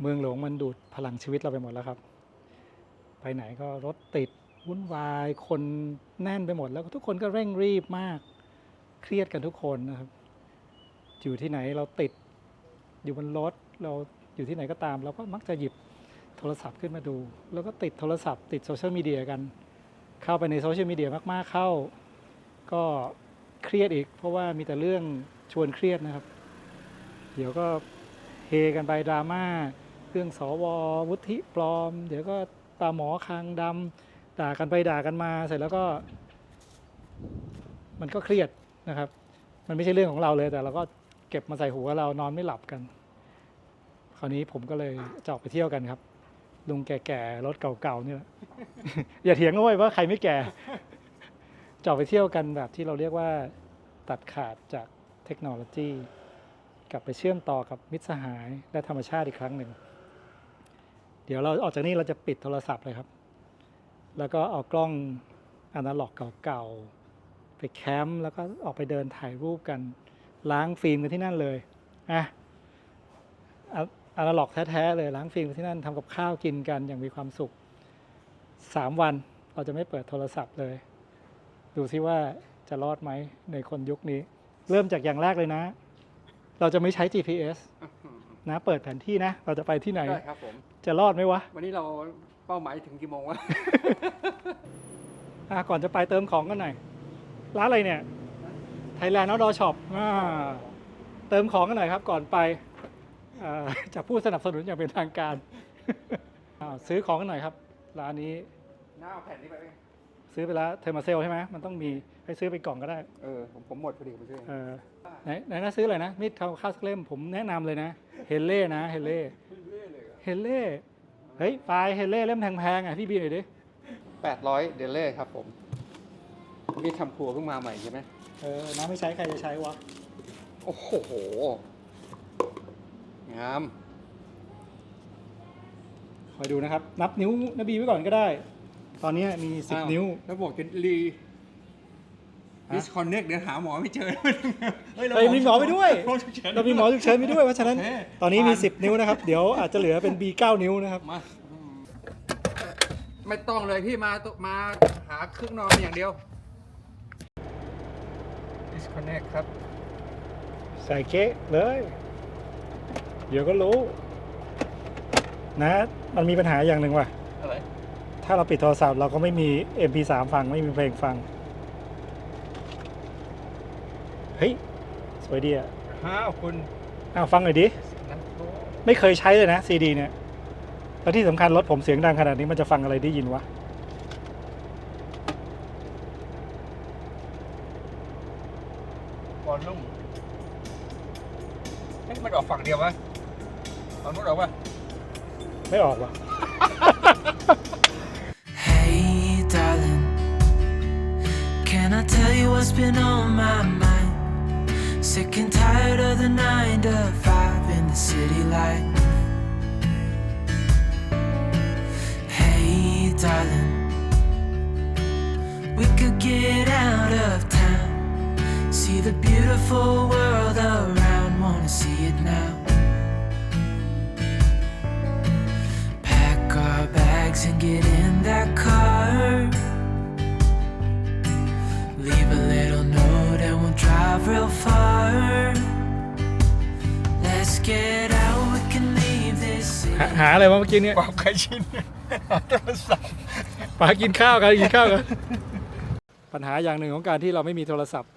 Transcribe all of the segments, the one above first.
เมืองหลวงมันดูดพลังชีวิตเราไปหมดแล้วครับ ไปไหนก็รถติดวุ่นวาย คนแน่นไปหมด แล้วทุกคนก็เร่งรีบมาก เครียดกันทุกคนนะครับ อยู่ที่ไหนเราติด อยู่บนรถเราอยู่ที่ไหนก็ตาม เราก็มักจะหยิบโทรศัพท์ขึ้นมาดู แล้วก็ติดโทรศัพท์ติดโซเชียลมีเดียกัน เข้าไปในโซเชียลมีเดียมากๆเข้า ก็เครียดอีก เพราะว่ามีแต่เรื่องชวนเครียดนะครับ เดี๋ยวก็เฮกันไปดราม่า รื่องสววุฒิปลอม เดี๋ยวก็ตาหมอคางดำด่ากันไปด่ากันมาเสร็จแล้วก็ มันก็เครียดนะครับ มันไม่ใช่เรื่องของเราเลย แต่เราก็เก็บมาใส่หัวเรานอนไม่หลับกัน คราวนี้ผมก็เลยจะออกไปเที่ยวกันครับลุงแก่ๆรถเก่าๆเนี่ยอย่าเถียงกันเว้ยว่าใครไม่แก่จออกไปเที่ยวกันแบบที่เราเรียกว่า ตัดขาดจากเทคโนโลยี กลับไปเชื่อมต่อกับมิตรสหายและธรรมชาติอีกครั้งหนึ่ง เดี๋ยวเราออกจากนี้เราจะปิดโทรศัพท์เลยครับ แล้วก็เอากล้องอนาล็อกเก่าๆ ไปแคมป์แล้วก็ออกไปเดินถ่ายรูปกัน ล้างฟิล์มกันที่นั่นเลยอะอะนาล็อกแท้ๆเลยล้างฟิล์มกันที่นั่นทำกับข้าวกินกันอย่างมีความสุขสามวันเราจะไม่เปิดโทรศัพท์เลย ดูซิว่าจะรอดไหมในคนยุคนี้ เริ่มจากอย่างแรกเลยนะ เราจะไม่ใช้ GPS นะ เปิดแผนที่นะ เราจะไปที่ไหน ได้ครับผม จะรอดไหมวะ วันนี้เราเป้าหมายถึงกี่โมงวะ อะก่อนจะไปเติมของกันหน่อย ร้านอะไรเนี่ย Thailand Outdoor Shop อ่าเติมของกันหน่อยครับ ก่อนไปอ่าจากผู้สนับสนุนอย่างเป็นทางการอ่าซื้อของกันหน่อยครับ ร้านนี้หน้าเอาแผ่นนี้ไปไหมซื้อไปแล้วเทอร์มาเซลใช่ไหมมันต้องมีให้ซื้อเป็นกล่องก็ได้เออผมผมหมดพอดีผมซื้อเออไหนไหนนะซื้ออะไรนะมีดทำข้าวสักเล่มผมแนะนำเลยนะเฮเล่นะเฮเล่เฮเล่เฮ้ยปลายเฮเล่เล่มแพงๆอะพี่บีหน่อยดิแปดร้อยเดลเล่ครับผมนี่ทำครัวเพิ่งมาใหม่ใช่ไหมเออน้ำไม่ใช้ใครจะใช้วะโอ้โห งาม คอยดูนะครับ นับนิ้ว นบีไว้ก่อนก็ได้ ตอนนี้มีสิบอ้านิ้ว แล้วบอกจะรีฮะ ดิสคอนเน c เดี๋ยวหาหมอไม่เจอเฮ้ยมีหมอไปด้วยหมอฉุกเฉินเรามีหมอฉุกเฉินไปด้วย เพราะฉะนั้นโอเคตอนนี้มีผ่าน10 นิ้วนะครับ เดี๋ยวอาจจะเหลือเป็น B 9 นิ้วนะครับ มาอืมไม่ต้องเลยพี่มาตุมาหาเครื่องนอนอย่างเดียว disconnect ครับ ใส่เก๊ะเลย เดี๋ยวก็รู้ นะ มันมีปัญหาอย่างหนึ่งว่ะ อะไร ถ้าเราปิดโทรศัพท์เราก็ไม่มี MP3 ฟังไม่มีเพลงฟัง เฮ้ย สวยดีอะห้าวคุณอ้าวฟังหน่อยดินักโทษไม่เคยใช้เลยนะซีดีเนี่ย แล้วที่สำคัญรถผมเสียงดังขนาดนี้มันจะฟังอะไรได้ยินวะ บอลลุ่มเฮ้ยมันออกฝั่งเดียววะฝั่งนู้นออกวะไม่ออกวะ Hey, darling, can I tell you what's been on my mind? Sick and tired of the nine to five in the city light. Hey, darling, we could get out of town, see the beautiful world หา city. หาอะไรวะเมื่อกี้เนี่ยความใครชินโทรศัพท์ปากินข้าวกันกินข้าวกันปัญหาอย่างหนึ่งของการที่เราไม่มีโทรศัพท์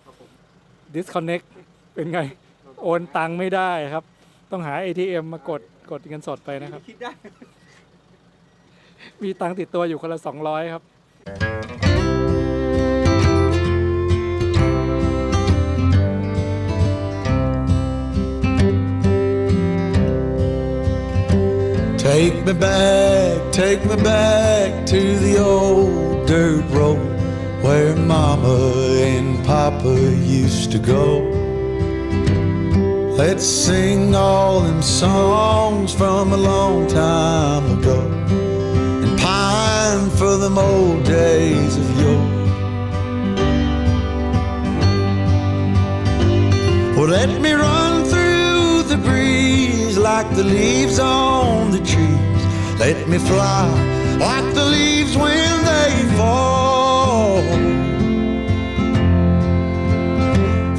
disconnect เป็นไง โอนตังค์ไม่ได้ครับ ต้องหา ATM มากดกดเงินสดไปนะครับ คิดได้ มีตังค์ติดตัวอยู่คนละ 200 ครับ Take me back, take me back to the old dirt road where Mama and Papa used to go. Let's sing all them songs from a long time ago and pine for them old days of yore. Well, let me run like the leaves on the trees. Let me fly like the leaves when they fall.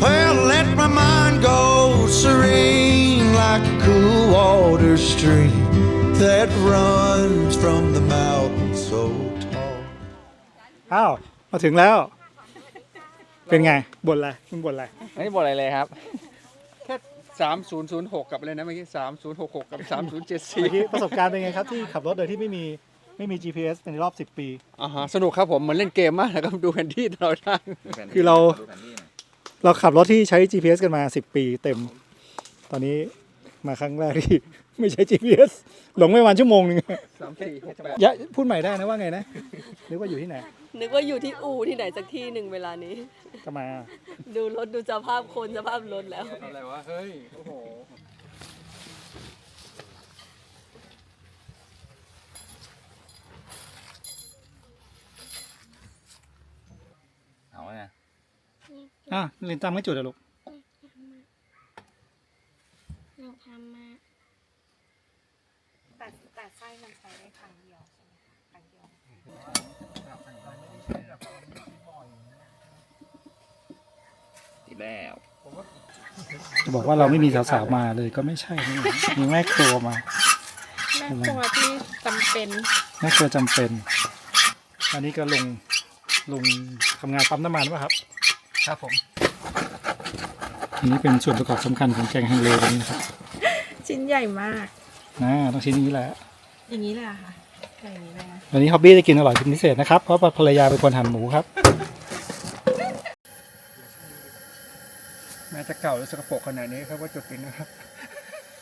Well, let my mind go serene like a cool water stream that runs from the mountain so tall. อ้าว มาถึงแล้ว เป็นไงบ่นอะไรมึงบ่นอะไร ไม่ได้บอกอะไรเลยครับ แค่ สามศูนย์ศูนย์หกกับอะไรนะเมื่อกี้สามศูนย์หกหกกับสามศูนย์เจ็ดสี่เมื่อกี้ประสบการณ์เป็นไงครับที่ขับรถโดยที่ไม่มีไม่มี GPS ในรอบ 10 ปี อ่าฮะสนุกครับผมเหมือนเล่นเกมมากนะครับดูแผนที่ตลอดทาง คือเรา เราขับรถที่ใช้ GPS กันมา 10 ปีเต็ม ตอนนี้มาครั้งแรกที่ ไม่ใช้ GPS หลงไปวันชั่วโมงหนึงสามสี่หกแปดอย่าพูดใหม่ได้นะว่าไงนะนึกว่าอยู่ที่ไหน นึกว่าอยู่ที่อู่ที่ไหนสักที่หนึ่งเวลานี้ ทำไมอะดูรถดูสภาพคนสภาพรถแล้ว อะไรวะ เฮ้ย โอ้โห เอาไงอะลินตามไม่จุดอะลูก หนูทำมา แต่แต่ไส้มันใช้ได้ครั้งเดียวใช่ไหมคะครั้งเดียว ติด แล้ว จะบอกว่าเราไม่มีสาวๆมาเลยก็ไม่ใช่นี่มีแม่ครัวมาแม่ครัวที่จำเป็นแม่ครัวจำเป็น อันนี้ก็ลงลงทำงานปั๊มน้ำมันป่ะครับ ครับผม อันนี้เป็นส่วนประกอบสำคัญของแกงฮังเลตัวนี้นะครับชิ้นใหญ่มาก นะต้องชิ้นนี้แหละ อย่างนี้เลยเหรอค่ะอย่างนี้เลยนะวันนี้ฮอบบี้จะกินอร่อยเป็นพิเศษนะครับ เพราะว่าภรรยาเป็นคนหั่นหมูครับ แม้ จะเก่าแล้วสกปรกขนาดนี้ครับว่าจุดติดนะครับ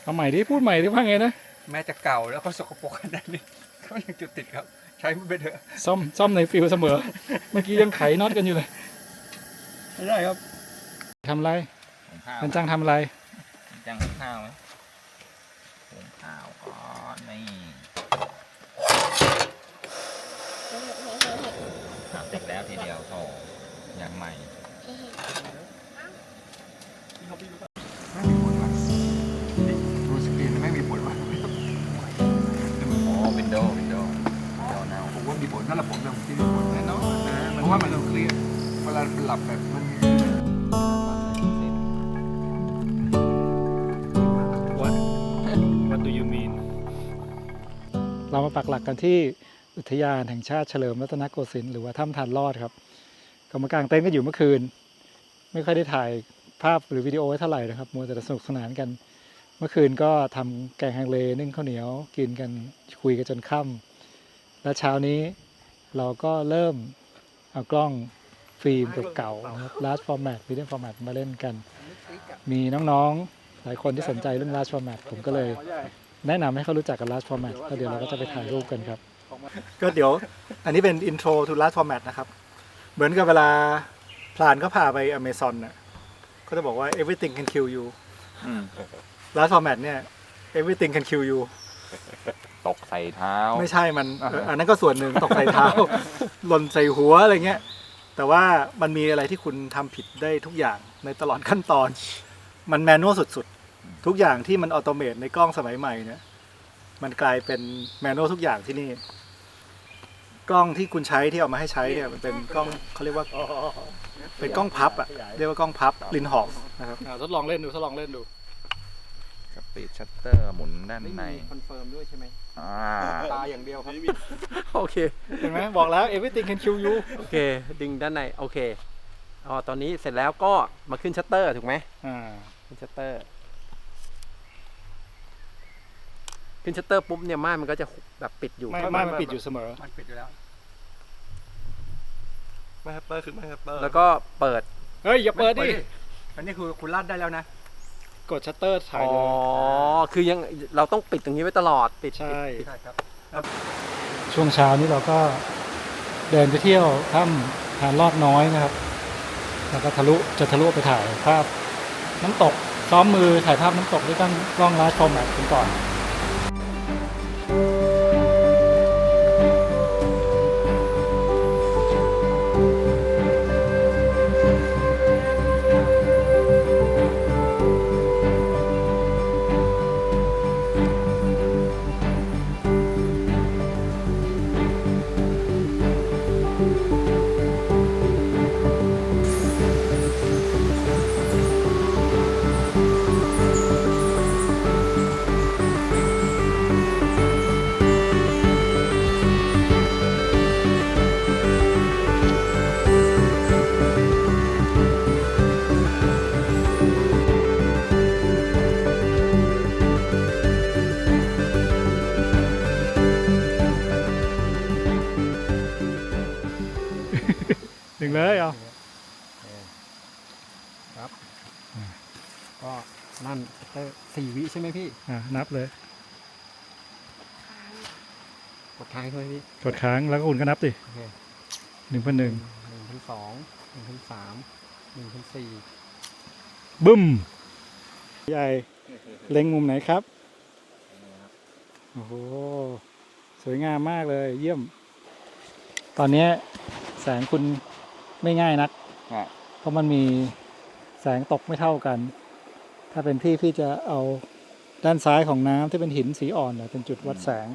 เอาใหม่ดิพูดใหม่ดิว่าไงนะแม้จะเก่าแล้วก็สกปรกขนาดนี้ก็ยังจุดติดครับ ใช้มันไปเถอะซ่อมซ่อมในฟิลเสมอ เมื่อกี้ยังไขน็อตกันอยู่เลยไม่ได้ครับทำอะไรหุงข้าวมันจังทำอะไรจังหุงข้าวไหมหุงข้าวก่อนนี่ทำเสร็จแล้วทีเดียวโถอย่างใหม่ ดูสกรีนไม่มีผลวะโอ้วินโดว์วินโดว์วินโดว์น่าผมว่ามีผลนั่นแหละผมยังคิดมีผลแน่นอนนะเพราะว่ามันเราเครียดเวลาหลับแบบมัน What What do you mean เรามาปักหลักกันที่อุทยานแห่งชาติเฉลิมรัตนโกสินทร์หรือว่าถ้ำทานรอดครับก็มากางเต็นท์กันอยู่เมื่อคืน ไม่ค่อยได้ถ่าย ภาพหรือวิดีโอไว้เท่าไหร่นะครับ มัวแต่สนุกสนานกัน เมื่อคืนก็ทำแกงฮังเลนึ่งข้าวเหนียวกินกันคุยกันจนค่ำและเช้านี้เราก็เริ่มเอากล้องฟิล์มเก่าๆนะครับ large format medium format มาเล่นกัน มีน้องๆ หลายคนที่สนใจเรื่อง large format ผมก็เลยแนะนำให้เขารู้จักกับ large format แล้วเดี๋ยวเราก็จะไปถ่ายรูปกันครับ ก็เดี๋ยวอันนี้เป็น intro to large format นะครับ เหมือนกับเวลาพลานก็พาไปอเมซอนน่ะ ก็จะบอกว่า everything can kill you อืม large format เนี่ย everything can kill you ตกใส่เท้า ไม่ใช่มันเอออันนั้นก็ส่วนหนึ่งตกใส่เท้า หล่นใส่หัวอะไรเงี้ย แต่ว่ามันมีอะไรที่คุณทำผิดได้ทุกอย่างในตลอดขั้นตอน มันแมนนวลสุดๆ ทุกอย่างที่มันออโตเมตในกล้องสมัยใหม่เนี่ย มันกลายเป็นแมนนวลทุกอย่างที่นี่ กล้องที่คุณใช้ที่เอามาให้ใช้เนี่ยมันเป็นกล้องเขาเรียกว่าเป็นกล้องพับอะเรียกว่ากล้องพับลินหอกนะครับทดลองเล่นดูทดลองเล่นดูกับปิดชัตเตอร์หมุนด้านในคอนเฟิร์มด้วยใช่ไหมอ่าตาอย่างเดียวครับโอเคเห็นไหมบอกแล้ว everything can kill you โอเค ดึงด้านใน โอเคอ๋อตอนนี้เสร็จแล้วก็มาขึ้นชัตเตอร์ถูกไหมอ่าขึ้นชัตเตอร์ ขึ้นชัตเตอร์ปุ๊บเนี่ยม่านมันก็จะแบบปิดอยู่ไม่ไม่มันปิดอยู่เสมอ มันปิดอยู่แล้วไม่ชัตเตอร์คือไม่ชัตเตอร์แล้วก็เปิด เฮ้ย อย่าเปิดดิ อันนี้คือคุณลาดได้แล้วนะ กดชัตเตอร์ถ่ายอ๋อเลยคือยังเราต้องปิดตรงนี้ไว้ตลอดปิดใช่ปิดใช่ครับ ช่วงเช้านี้เราก็เดินไปเที่ยวถ้ำทานลอดน้อยนะครับ แล้วก็ทะลุจะทะลุไปถ่ายภาพน้ำตกซ้อมมือถ่ายภาพน้ำตกด้วยกล้องกล้องลาร์จฟอร์แมตกันก่อน ดึงเลยเอาก็นั่นสี่วิใช่ไหมพี่ อะนับเลย กดค้างใช่ไหมพี่กดค้างแล้วก็คุณก็นับดิโอเคหนึ่งพันหนึ่งหนึ่งพันสองหนึ่งพันสามหนึ่งพันสี่บึ้ม ใหญ่ เล็งมุมไหนครับ โอ้โห สวยงามมากเลย เยี่ยม ตอนเนี้ยแสงคุณ ไม่ง่ายนักครับเพราะมันมีแสงตกไม่เท่ากัน ถ้าเป็นพี่พี่จะเอาด้านซ้ายของน้ำที่เป็นหินสีอ่อนเนี่ยเป็นจุดวัดแสง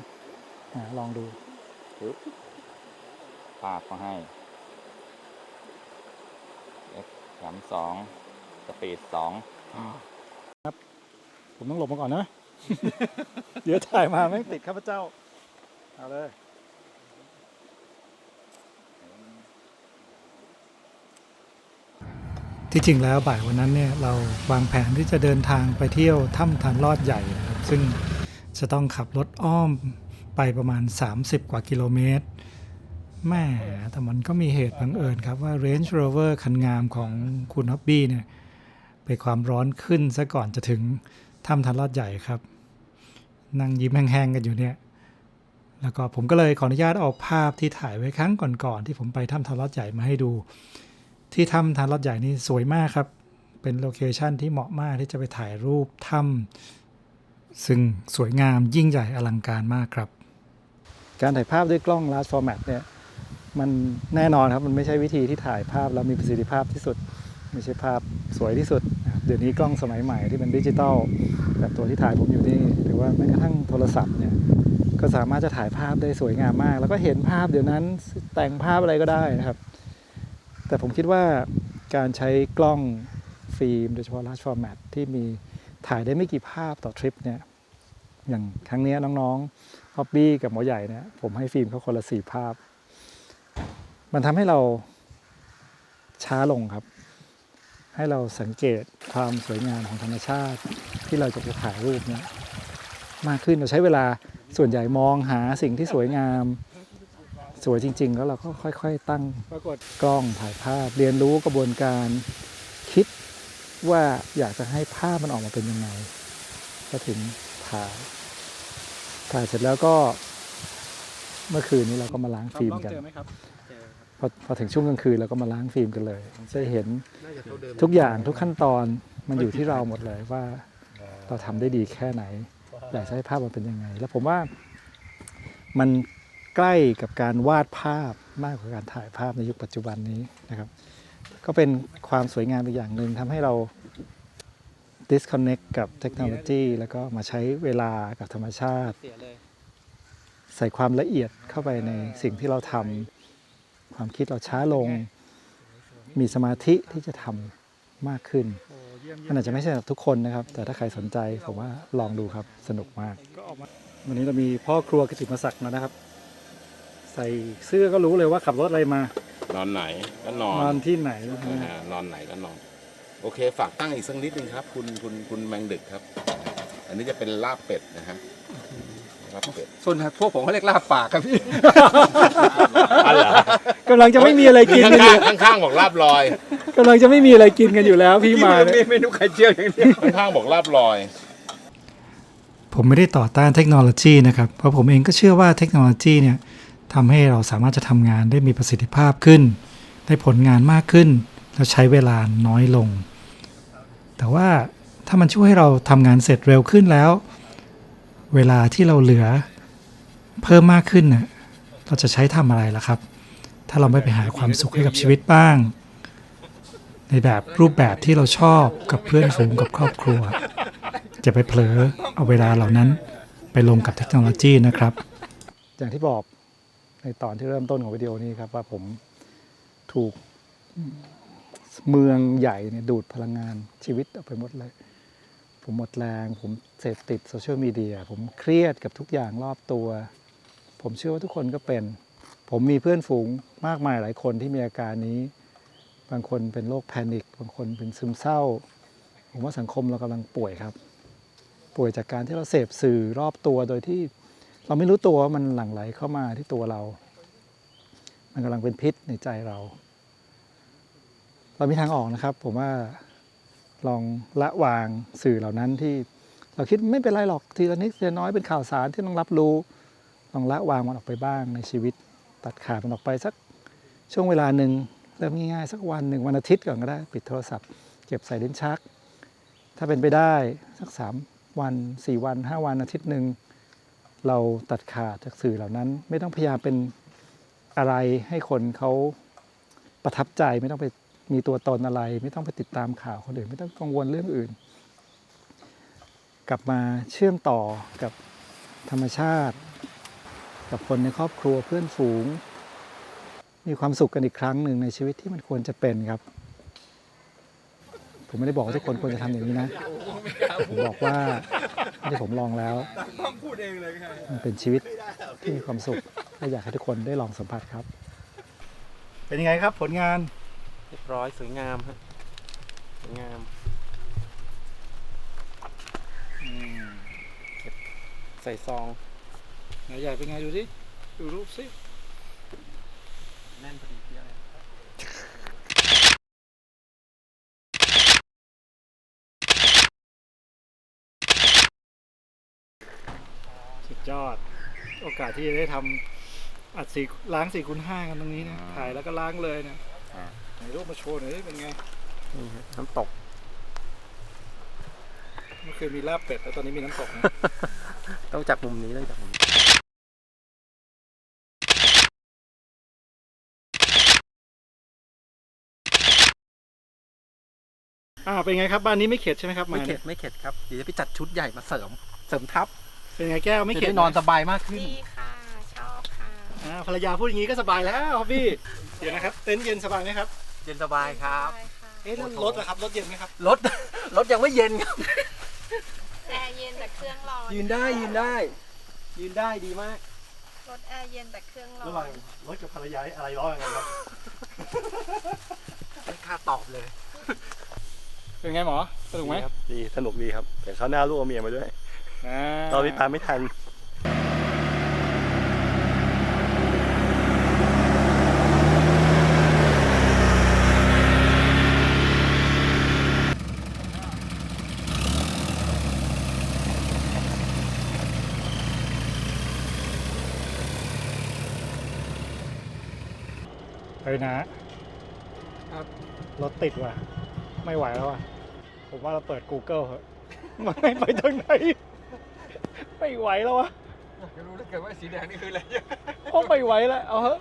อาลองดูปากก็ให้ F สามสองสปีดสองผมต้องหลบมาก่อนนะ เดี๋ยวถ่ายมาไม่งติดข้าพเจ้า เอาเลย ที่จริงแล้วบ่ายวันนั้นเนี่ยเราวางแผนที่จะเดินทางไปเที่ยวถ้ำทานลอดใหญ่นะครับซึ่งจะต้องขับรถอ้อมไปประมาณ 30 กว่ากิโลเมตรแม่แต่มันก็มีเหตุบังเอิญครับว่า Range Rover คันงามของคุณฮับบี้เนี่ยไปความร้อนขึ้นซะก่อนจะถึงถ้ำทานลอดใหญ่ครับ นั่งยิ้มแห้งๆกันอยู่เนี่ย แล้วก็ผมก็เลยขออนุญาตเอาภาพที่ถ่ายไว้ครั้งก่อนๆที่ผมไปถ้ำทานลอดใหญ่มาให้ดู ที่ถ้ำทานลอดใหญ่นี่สวยมากครับ เป็นโลเคชันที่เหมาะมากที่จะไปถ่ายรูปถ้ำซึ่งสวยงามยิ่งใหญ่อลังการมากครับ การถ่ายภาพด้วยกล้อง large format เนี่ยมันแน่นอนครับ มันไม่ใช่วิธีที่ถ่ายภาพแล้วมีประสิทธิภาพที่สุด ไม่ใช่ภาพสวยที่สุด เดี๋ยวนี้กล้องสมัยใหม่ที่เป็นดิจิตอลแบบตัวที่ถ่ายผมอยู่นี่หรือว่าแม้กระทั่งโทรศัพท์เนี่ยก็สามารถจะถ่ายภาพได้สวยงามมาก แล้วก็เห็นภาพเดี๋ยวนั้นแต่งภาพอะไรก็ได้นะครับ แต่ผมคิดว่าการใช้กล้องฟิล์มโดยเฉพาะ large format ที่มีถ่ายได้ไม่กี่ภาพต่อทริปเนี่ยอย่างครั้งนี้น้องๆฮอบบี้กับหมอใหญ่เนี่ยผมให้ฟิล์มเขาคนละสี่ภาพ มันทำให้เราช้าลงครับ ให้เราสังเกตความสวยงามของธรรมชาติที่เราจะไปถ่ายรูปเนี่ยมากขึ้นเราใช้เวลาส่วนใหญ่มองหาสิ่งที่สวยงาม สวยจริง ๆ แล้วเราก็ค่อย ๆ ตั้งกล้องถ่ายภาพ เรียนรู้กระบวนการคิดว่าอยากจะให้ภาพมันออกมาเป็นยังไงก็ถึงถ่ายถ่ายเสร็จแล้วก็เมื่อคืนนี้เราก็มาล้างฟิล์มกันพอพอถึงช่วงกลางคืนเราก็มาล้างฟิล์มกันเลยจะเห็นทุกอย่างทุกขั้นตอนมันอยู่ที่เราหมดเลยว่าเราทำได้ดีแค่ไหน อยากจะให้ภาพมันเป็นยังไง แล้วผมว่ามัน ใกล้กับการวาดภาพมากกว่าการถ่ายภาพในยุคปัจจุบันนี้นะครับ ก็เป็นความสวยงามอีกอย่างหนึ่งทำให้เรา disconnect กับเทคโนโลยีแล้วก็มาใช้เวลากับธรรมชาติใส่ความละเอียดเข้าไปในสิ่งที่เราทำความคิดเราช้าลง มีสมาธิที่จะทำมากขึ้นมันอาจจะไม่ใช่สำหรับทุกคนนะครับ แต่ถ้าใครสนใจผมว่าลองดูครับสนุกมากวันนี้เรามีพ่อครัวกิติมศักดิ์มานะครับ ใส่เสื้อก็รู้เลยว่าขับรถอะไรมา นอนไหนก็นอน นอนที่ไหนนะนะฮะฮะนอนไหนก็นอน โอเค ฝากตั้งอีกสักนิดนึงครับ คุณคุณคุณแมงดึกครับ อันนี้จะเป็นลาบเป็ดนะฮะลาบเป็ดส่วนพวกผมเขาเรียกลาบปากครับพี่อ๋อเหรอกำลังจะไม่มีอะไรกินกันอยู่ข้างๆข้างๆบอกลาบลอย กำลังจะไม่มีอะไรกินกันอยู่แล้วพี่มาเนี่ย เมนูไข่เจียวอย่างเดียว ข้างๆบอกลาบลอย ผมไม่ได้ต่อต้านเทคโนโลยีนะครับ เพราะผมเองก็เชื่อว่าเทคโนโลยีเนี่ย ทำให้เราสามารถจะทำงานได้มีประสิทธิภาพขึ้น ได้ผลงานมากขึ้น แล้วใช้เวลาน้อยลง แต่ว่าถ้ามันช่วยให้เราทำงานเสร็จเร็วขึ้นแล้ว เวลาที่เราเหลือเพิ่มมากขึ้นน่ะเราจะใช้ทำอะไรล่ะครับ ถ้าเราไม่ไปหาความสุขให้กับชีวิตบ้าง ในแบบรูปแบบที่เราชอบกับเพื่อนฝูงกับครอบครัว จะไปเผลอเอาเวลาเหล่านั้นไปลงกับเทคโนโลยีนะครับ อย่างที่บอก ในตอนที่เริ่มต้นของวิดีโอนี้ครับ ว่าผมถูกเมืองใหญ่เนี่ยดูดพลังงานชีวิตออกไปหมดเลย ผมหมดแรง ผมเสพติดโซเชียลมีเดียผมเครียดกับทุกอย่างรอบตัว ผมเชื่อว่าทุกคนก็เป็น ผมมีเพื่อนฝูงมากมายหลายคนที่มีอาการนี้ บางคนเป็นโรคแพนิคบางคนเป็นซึมเศร้า ผมว่าสังคมเรากำลังป่วยครับ ป่วยจากการที่เราเสพสื่อรอบตัวโดยที่ เราไม่รู้ตัวว่ามันหลั่งไหลเข้ามาที่ตัวเรา มันกำลังเป็นพิษในใจเรา เรามีทางออกนะครับ ผมว่าลองละวางสื่อเหล่านั้นที่เราคิดไม่เป็นไรหรอกทีละนิดทีละน้อยเป็นข่าวสารที่ต้องรับรู้ ลองละวางมันออกไปบ้างในชีวิต ตัดขาดมันออกไปสักช่วงเวลาหนึ่งเริ่มง่ายๆสักวันหนึ่งวันอาทิตย์ก่อนก็ได้ ปิดโทรศัพท์ เก็บใส่ลิ้นชัก ถ้าเป็นไปได้สักสามวันสี่วันห้าวันอาทิตย์หนึ่ง เราตัดขาดจากสื่อเหล่านั้น ไม่ต้องพยายามเป็นอะไรให้คนเขาประทับใจไม่ต้องไปมีตัวตนอะไร ไม่ต้องไปติดตามข่าวคนอื่น ไม่ต้องกังวลเรื่องอื่น กลับมาเชื่อมต่อกับธรรมชาติ กับคนในครอบครัวเพื่อนฝูง มีความสุขกันอีกครั้งหนึ่งในชีวิตที่มันควรจะเป็นครับ ผมไม่ได้บอกว่าทุกคนควรจะทำอย่างนี้นะผมบอกว่าที่ผมลองแล้วมันเป็นชีวิตที่มีความสุขและอยากให้ทุกคนได้ลองสัมผัสครับ เป็นยังไงครับผลงานเรียบร้อยสวยงามฮะสวยงามเก็บใส่ซองไหนใหญ่เป็นไงดูสิดูรูปสิแน่นพอดีเพี้ยเลย สุดยอด โอกาสที่จะได้ทำอัดสีล้างสี่คูณห้ากันตรงนี้นะ ถ่ายแล้วก็ล้างเลยนะไหนรูปมาโชว์หน่อยดิเป็นไง นี่ฮะน้ำตก เมื่อคืนมีลาบเป็ดแล้วตอนนี้มีน้ำตกนะ ต้องจากมุมนี้ต้องจากมุมนี้อ่าเป็นไงครับบ้านนี้ไม่เข็ดใช่ไหมครับไม่าเข็ดไม่เข็ดครับเดี๋ยวจะไปจัดชุดใหญ่มาเสริม เสริมทับ เป็นไงแก้วไม่จะเข็ดได้นอนสบายมากขึ้น ดีค่ะ ชอบค่ะ อ่าภรรยาพูดอย่างนี้ก็สบายแล้วครับพี่ เดี๋ยวนะครับ เต็นท์เย็นสบายไหมครับ เย็นสบายครับได้ค่ะเอ๊ะแล้วรถอะครับรถเย็นไหมครับ รถ รถยังไม่เย็นครับ แอร์เย็นแต่เครื่องร้อนยืนได้ยืนได้ ยืนได้ดีมาก รถแอร์เย็นแต่เครื่องร้ระอหว่างนรถกับภรรยาอะไรร้อนกันครับ ไม่ค่าตอบเลย เป็นไงหมอสนุกไหมดีสนุกดีครับ แต่เขาวหน้าลูกเอาเมียมาด้วย อ่าตอนนี้ตามไม่ทันเฮ้ยนะครับรถติดว่ะ ไม่ไหวแล้วอะ ผมว่าเราเปิด Google เหอะ มันไม่ไปทางไหน ไม่ไหวแล้ววะจะรู้ได้เกิดว่าสีแดงนี่คืออะไรโอ้ไม่ไหวแล้วเอาเหอะ